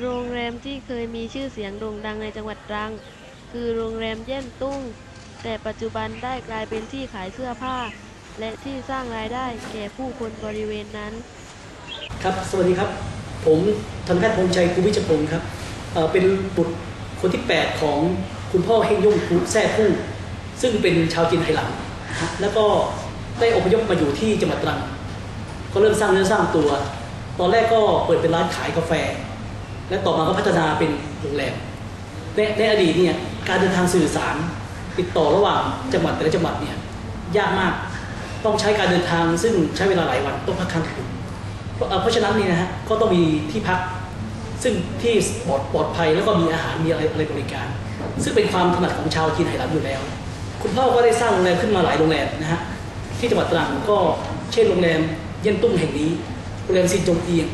โรงแรมที่เคยมีชื่อเสียงโด่งดังในจังหวัดตรัง คือโรงแรมเย่นตุ้ง แต่ปัจจุบันได้กลายเป็นที่ขายเสื้อผ้า และที่สร้างรายได้แก่ผู้คนบริเวณนั้น ครับ สวัสดีครับ ผมทันแพทย์พงษ์ชัยกุวิจพงศ์ครับเอ่อเป็นบุตรคนที่ 8 ของคุณพ่อเฮงยุ่งคุแซ่คู่ซึ่งเป็นชาวจีนไหหลังนะฮะแล้วก็ได้อพยพมาอยู่ที่จังหวัดตรัง ก็เริ่มสร้างเนื้อสร้างตัว ตอนแรกก็เปิดเป็นร้านขายกาแฟ และต่อมาก็พัฒนาเป็นโรงแรมในในอดีตเนี่ยการเดินทางสื่อสารติดต่อระหว่างจังหวัดแต่ละจังหวัดเนี่ยยากมากต้องใช้การเดินทางซึ่งใช้เวลาหลายวันต้องพักค้างคืนเพราะฉะนั้นนี่นะฮะก็ต้องมีที่พัก ซึ่งที่ปลอดปลอดภัยแล้วก็มีอาหารมีอะไรอะไรบริการ ซึ่งเป็นความถนัดของชาวจีนไหหลำอยู่แล้ว คุณพ่อก็ได้สร้างโรงแรมขึ้นมาหลายโรงแรมนะฮะที่จังหวัดตรังก็เช่นโรงแรมเยี่ยนตุ้งแห่งนี้ โรงแรมซินจงเอียง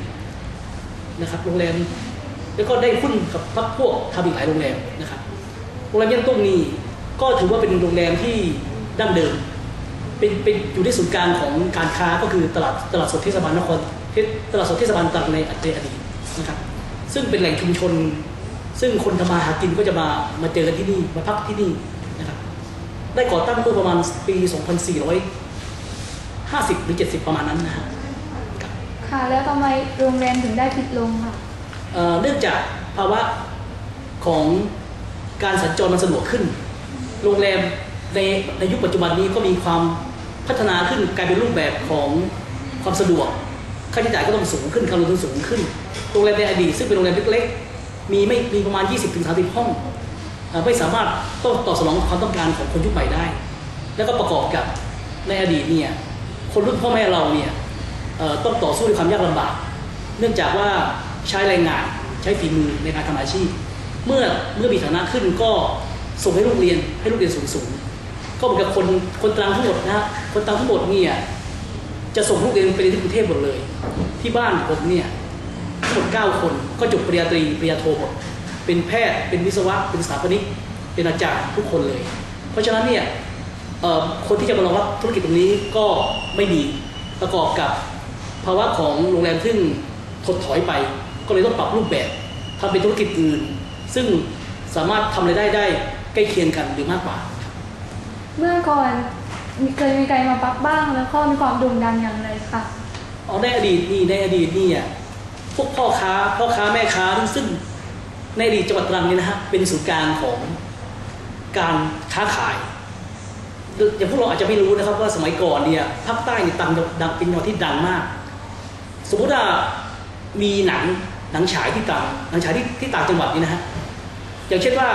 นะครับโรงแรมแล้วก็ได้หุ้นกับพักพวกทำอีกหลายโรงแรมนะครับโรงแรมเยี่ยนตุ้งนี่ก็ถือว่าเป็นโรงแรมที่ดั้งเดิม เป็นเป็นอยู่ที่ศูนย์กลางของการค้าก็คือตลาดตลาดสดเทศบาลนครตลาดสดเทศบาลตรังในอดีตนะครับซึ่งเป็นแหล่งชุมชน ซึ่งคนทำมาหากินก็จะมามาเจอกันที่นี่มาพักที่นี่นะครับได้ก่อตั้งเมื่อประมาณปี 2450 หรือ 70 ประมาณนั้นนะฮะ ค่ะแล้วทำไมโรงแรมถึงได้ปิดลงค่ะเอ่อเนื่องจากภาวะของการสัญจรมันสะดวกขึ้น โรงแรมในในยุคปัจจุบันนี้ก็มีความพัฒนาขึ้นกลายเป็นรูปแบบของความสะดวก ค่าใช้จ่ายก็ต้องสูงขึ้นการลงทุนสูงขึ้น โรงแรมในอดีตซึ่งเป็นโรงแรมเล็กๆ มีไม่มีประมาณ 20-30 ห้องเอ่อไม่สามารถต้องตอบสนองความต้องการของคนยุคใหม่ได้ แล้วก็ประกอบกับในอดีตเนี่ย คนรุ่นพ่อแม่เราเนี่ย ต้องต่อสู้ด้วยความยากลำบาก เนื่องจากว่าใช้แรงงานใช้ฝีมือในการทำอาชีพ เมื่อเมื่อมีฐานะขึ้นก็ส่งให้ลูกเรียนให้ลูกเรียนสูงสูงๆก็เหมือนกับคนคนตรังทั้งหมดนะคนตรังทั้งหมดเนี่ยจะส่งลูกเรียนไปเรียนที่กรุงเทพหมดเลย ที่บ้านผมเนี่ยทั้งหมด9คนก็จบปริญญาตรีปริญญาโทหมดเป็นแพทย์เป็นวิศวะเป็นสถาปนิกเป็นอาจารย์ทุกคนเลย เพราะฉะนั้นเนี่ยคนที่จะมารองรับธุรกิจตรงนี้ก็ไม่มีประกอบกับ ภาวะของโรงแรมซึ่งถดถอยไป ก็เลยต้องปรับรูปแบบทำเป็นธุรกิจอื่น ซึ่งสามารถทำรายได้ได้ใกล้เคียงกันหรือมากกว่า เมื่อก่อนมีเคยมีใครมาปักบ้างแล้วก็มีความโด่งดังอย่างไรค่ะเอาในอดีตนี่ในอดีตนี่อะพวกพ่อค้าพ่อค้าแม่ค้าซึ่งในอดีตจังหวัดตรังนี่นะฮะเป็นศูนย์กลางของการค้าขายอย่างพวกเราอาจจะไม่รู้นะครับว่าสมัยก่อนเนี่ยภาคใต้เนี่ยตังดังเป็นจังหวัดที่ดังมาก สมมติว่ามีหนังหนังฉายที่ต่างหนังฉายที่ที่ต่างจังหวัดนี่นะฮะอย่างเช่นว่า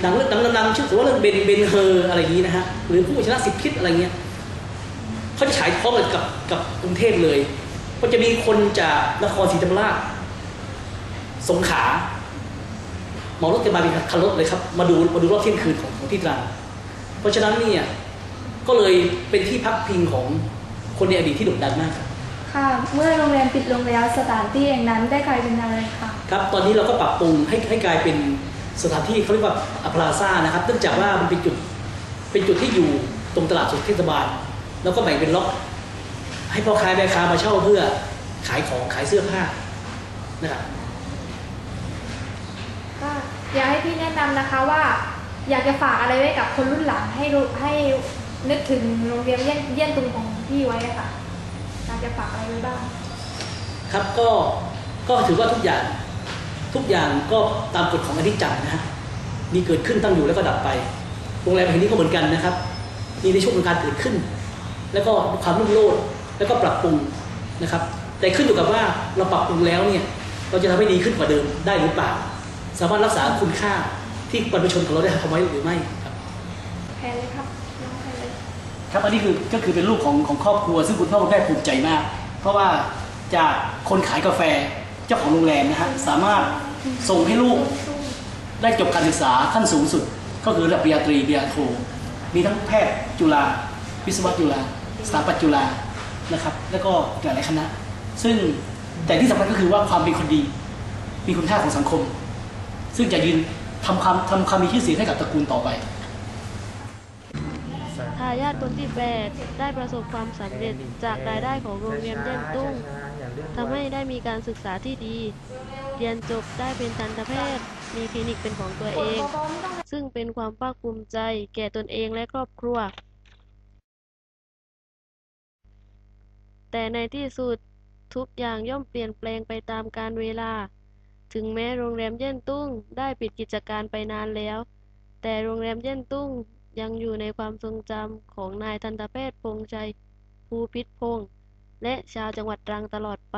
หนังเรื่องดังๆชื่อสมมติว่าเรื่องเบนเบนเฮอร์อะไรอย่างนี้นะฮะหรือผู้ชนะสิบคิดอะไรเงี้ยเขาจะฉายพร้อมกับกับกรุงเทพเลยก็จะมีคนจากนครศรีธรรมราชสงขลาหมารถกันมาเป็นคันรถเลยครับ มาดูมาดูรอบเที่ยงคืนของของที่ตรังเพราะฉะนั้นเนี่ยก็เลยเป็นที่พักพิงของคนในอดีตที่โด่งดังมากครับ ค่ะ เมื่อโรงแรมปิดลงแล้วสถานที่แห่งนั้นได้กลายเป็นอะไรคะครับตอนนี้เราก็ปรับปรุงให้ให้กลายเป็นสถานที่เขาเรียกว่าอพลาซ่านะครับเนื่องจากว่ามันเป็นจุดเป็นจุดที่อยู่ตรงตลาดสดเทศบาล แล้วก็แบ่งเป็นล็อก ให้พ่อค้าแม่ค้ามาเช่าเพื่อขายของขายเสื้อผ้านะครับก็อยากให้พี่แนะนำนะคะว่า อยากจะฝากอะไรไว้กับคนรุ่นหลังให้รู้ให้นึกถึงโรงเรียนเยี่ยนเยี่ยนตุงของพี่ไว้อะค่ะอยากจะ ฝากอะไรไว้บ้าง ครับก็ก็ถือว่าทุกอย่างทุกอย่างก็ตามกฎของอนิจจังนะฮะมีเกิดขึ้นตั้งอยู่แล้วก็ดับไปโรงแรมแห่งนี้ก็เหมือนกันนะครับ มีในช่วงของการเกิดขึ้น แล้วก็ความรุ่งโรจน์แล้วก็ปรับปรุงนะครับ แต่ขึ้นอยู่กับว่าเราปรับปรุงแล้วเนี่ยเราจะทำให้ดีขึ้นกว่าเดิมได้หรือเปล่า สามารถรักษาคุณค่าที่บรรพชนของเราได้ทำไว้หรือไม่ครับแพนเลยครับ ครับอันนี้คือก็คือเป็นรูปของของครอบครัว ซึ่งคุณพ่อคุณแม่ภูมิใจมาก เพราะว่าจากคนขายกาแฟเจ้าของโรงแรมนะฮะสามารถส่งให้ลูกได้จบการศึกษาขั้นสูงสุด ก็คือระดับปริญญาตรีปริญญาโทมีทั้งแพทย์จุฬาวิศวะจุฬาสถาปัตย์จุฬานะครับ แล้วก็หลายๆคณะ ซึ่งแต่ที่สำคัญก็คือว่าความเป็นคนดีมีคุณค่าของสังคม ซึ่งจะยืนทำความทำความมีชื่อเสียงให้กับตระกูลต่อไป ทายาทคนที่แปดได้ประสบความสำเร็จจากรายได้ของโรงเรียนเย่นตุ้งทำให้ได้มีการศึกษาที่ดี เรียนจบได้เป็นทันตแพทย์ มีคลินิกเป็นของตัวเอง ซึ่งเป็นความภาคภูมิใจแก่ตนเองและครอบครัว แต่ในที่สุดทุกอย่างย่อมเปลี่ยนแปลงไปตามกาลเวลา ถึงแม้โรงแรมเย่นตุ้งได้ปิดกิจการไปนานแล้ว แต่โรงแรมเย่นตุ้ง ยังอยู่ในความทรงจำของนายทันตแพทย์พงษ์ชัย ภูพิษพงษ์ และชาวจังหวัดตรังตลอดไป